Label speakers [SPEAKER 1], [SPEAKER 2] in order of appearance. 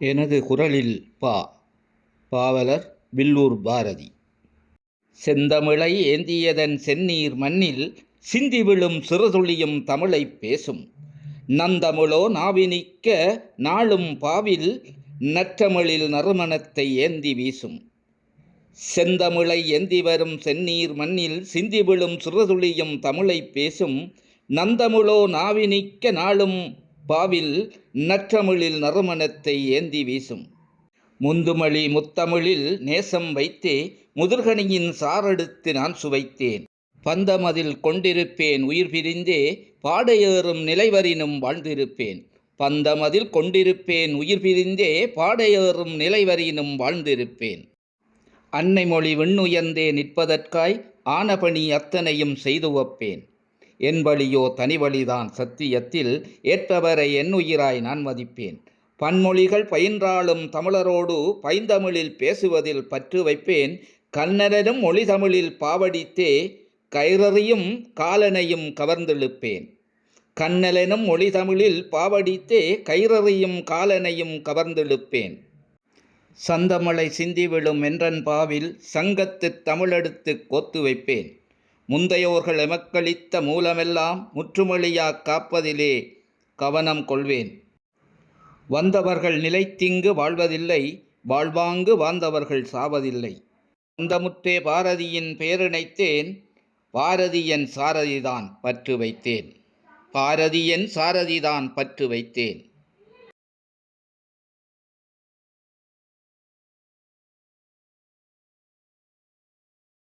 [SPEAKER 1] எனது குரலில் பா. பாவலர் வில்லூர் பாரதி. செந்தமிழை ஏந்தியதன் செந்நீர் மண்ணில் சிந்தி விழும் சிறுதுளியும் தமிழைப் பேசும். நந்தமிழோ நாவினிக்க நாளும் பாவில் நற்றமிழில் நறுமணத்தை ஏந்தி வீசும். செந்தமிழை ஏந்தி வரும் செந்நீர் மண்ணில் சிந்தி விழும் சிறுதுளியும் தமிழைப் பேசும். நந்தமிழோ நாவினிக்க நாளும் பாவில் நற்றமிழில் நறுமணத்தை ஏந்தி வீசும். முந்துமொழி முத்தமிழில் நேசம் வைத்தே முதுர்கனியின் சாரெடுத்து நான் சுவைத்தேன். பந்தமதில் கொண்டிருப்பேன் உயிர் பிரிந்தே பாடையேறும் நிலைவரினும் வாழ்ந்திருப்பேன். பந்தமதில் கொண்டிருப்பேன் உயிர் பிரிந்தே பாடையேறும் நிலைவரினும் வாழ்ந்திருப்பேன். அன்னை மொழி விண்ணுயர்ந்தே நிற்பதற்காய் ஆனபணி அத்தனையும் செய்து வப்பேன். என் வழியோ தனி வழிதான் சத்தியத்தில் ஏற்றவரை என் உயிராய் நான் மதிப்பேன். பன்மொழிகள் பயின்றாலும் தமிழரோடு பைந்தமிழில் பேசுவதில் பற்று வைப்பேன். கண்ணனரும் மொழி தமிழில் பாவடித்தே கயிறறியும் காலனையும் கவர்ந்தெழுப்பேன். கண்ணலெனும் மொழி தமிழில் பாவடித்தே கயிறறியும் காலனையும் கவர்ந்தெழுப்பேன். சந்தமலை சிந்தி விழும் என்றன் பாவில் சங்கத்துத் தமிழெடுத்து கோத்து வைப்பேன். முந்தையோர்கள் எமக்களித்த மூலமெல்லாம் முற்றுமொழியாக காப்பதிலே கவனம் கொள்வேன். வந்தவர்கள் நிலைத்திங்கு வாழ்வதில்லை வாழ்வாங்கு வாழ்ந்தவர்கள் சாவதில்லை. வந்தமுற்றே பாரதியின் பெயரிணைத்தேன் பாரதியன் சாரதிதான் பற்று வைத்தேன். பாரதியன் சாரதிதான் பற்று வைத்தேன்.